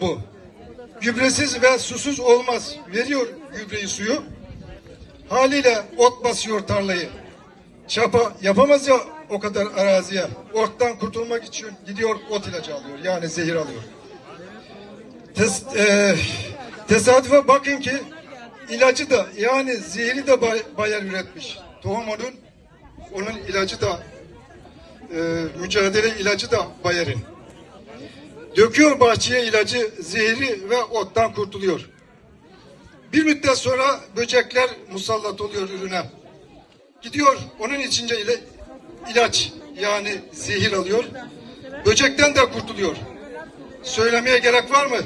tohum bu. Gübresiz ve susuz olmaz. Veriyor gübreyi suyu. Haliyle ot basıyor tarlayı. Çapa yapamaz ya o kadar araziye. Ottan kurtulmak için gidiyor ot ilacı alıyor. Yani zehir alıyor. Tes, e, tesadüfe bakın ki ilacı da yani zehri de bay- Bayer üretmiş. Tohum onun, onun ilacı da e, mücadele ilacı da Bayer'in. Döküyor bahçeye ilacı, zehri ve ottan kurtuluyor. Bir müddet sonra böcekler musallat oluyor ürüne. Gidiyor onun içince ile, ilaç yani zehir alıyor. Böcekten de kurtuluyor. Söylemeye gerek var mı?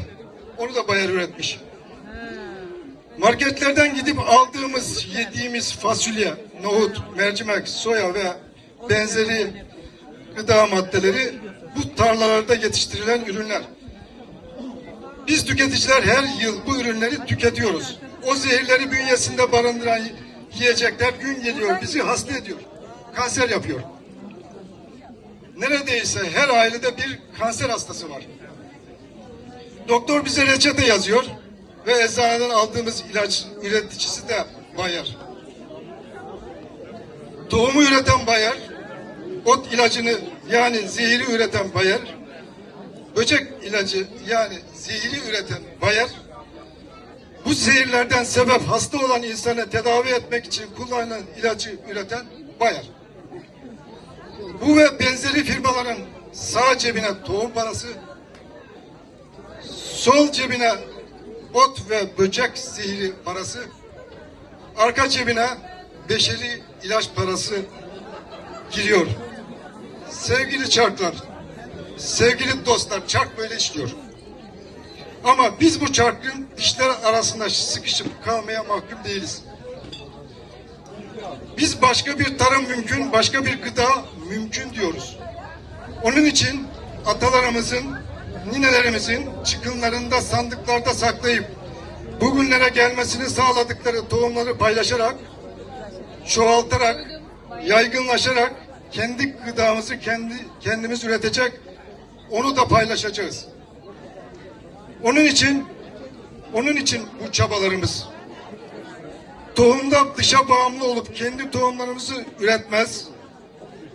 Onu da Bayer üretmiş. Marketlerden gidip aldığımız, yediğimiz fasulye, nohut, mercimek, soya ve benzeri gıda maddeleri bu tarlalarda yetiştirilen ürünler. Biz tüketiciler her yıl bu ürünleri tüketiyoruz. O zehirleri bünyesinde barındıran yiyecekler gün geliyor bizi hasta ediyor. Kanser yapıyor. Neredeyse her ailede bir kanser hastası var. Doktor bize reçete yazıyor ve eczaneden aldığımız ilaç üreticisi de Bayer. Tohumu üreten Bayer, ot ilacını yani zehiri üreten Bayer, böcek ilacı yani zehiri üreten Bayer, bu zehirlerden sebep hasta olan insanı tedavi etmek için kullanılan ilacı üreten Bayer. Bu ve benzeri firmaların sağ cebine tohum parası, sol cebine ot ve böcek zehri parası, arka cebine beşeri ilaç parası giriyor. Sevgili çarklar, sevgili dostlar, çark böyle işliyor. Ama biz bu çarkın dişler arasında sıkışıp kalmaya mahkum değiliz. Biz başka bir tarım mümkün, başka bir gıda mümkün diyoruz. Onun için atalarımızın, ninelerimizin çıkınlarında sandıklarda saklayıp bugünlere gelmesini sağladıkları tohumları paylaşarak, çoğaltarak, yaygınlaşarak kendi gıdamızı kendi kendimiz üretecek, onu da paylaşacağız. Onun için onun için bu çabalarımız. Tohumda dışa bağımlı olup kendi tohumlarımızı üretmez,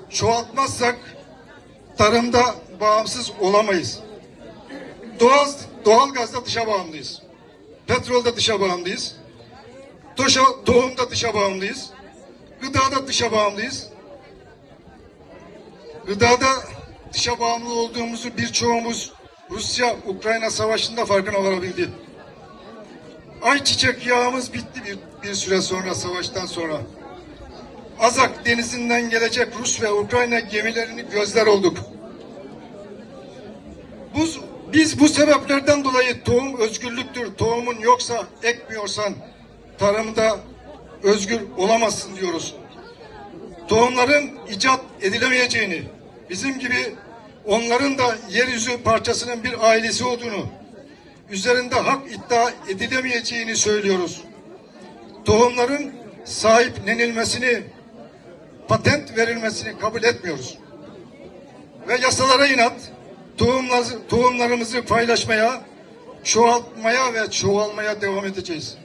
çoğaltmazsak tarımda bağımsız olamayız. Doğal, doğal gazda dışa bağımlıyız. Petrolde dışa bağımlıyız. Toşa, tohumda dışa bağımlıyız. Gıdada dışa bağımlıyız. Gıdada dışa bağımlı olduğumuzu birçoğumuz Rusya-Ukrayna savaşında farkına varabildi. Ayçiçek yağımız bitti bir, bir süre sonra savaştan sonra. Azak denizinden gelecek Rus ve Ukrayna gemilerini gözler olduk. Bu, biz bu sebeplerden dolayı tohum özgürlüktür. Tohumun yoksa ekmiyorsan tarımda özgür olamazsın diyoruz. Tohumların icat edilemeyeceğini, bizim gibi onların da yeryüzü parçasının bir ailesi olduğunu, üzerinde hak iddia edilemeyeceğini söylüyoruz. Tohumların sahiplenilmesini, patent verilmesini kabul etmiyoruz. Ve yasalara inat, tohumlar, tohumlarımızı paylaşmaya, çoğaltmaya ve çoğalmaya devam edeceğiz.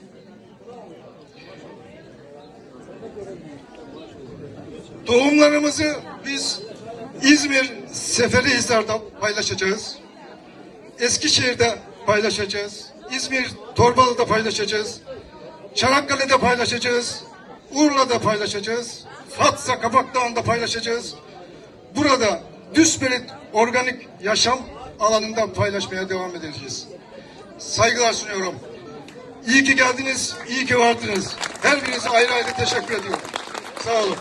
Tohumlarımızı biz İzmir Seferihisar'da paylaşacağız. Eskişehir'de paylaşacağız. İzmir Torbalı'da paylaşacağız. Çanakkale'de paylaşacağız. Urla'da paylaşacağız. Fatsa Kabak paylaşacağız. Burada Düsberit organik yaşam alanında paylaşmaya devam edeceğiz. Saygılar sunuyorum. İyi ki geldiniz, iyi ki vardınız. Her birinize ayrı ayrı teşekkür ediyorum. Sağ olun.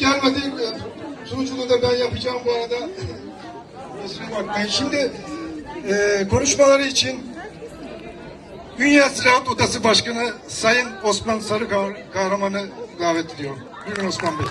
Gelmedi. Sunuculuğu da ben yapacağım bu arada. Kusura bakmayın. Şimdi e, konuşmaları için Dünya Ziraat Odası Başkanı Sayın Osman Sarı Kahraman'ı davet ediyorum. Buyurun Osman Bey.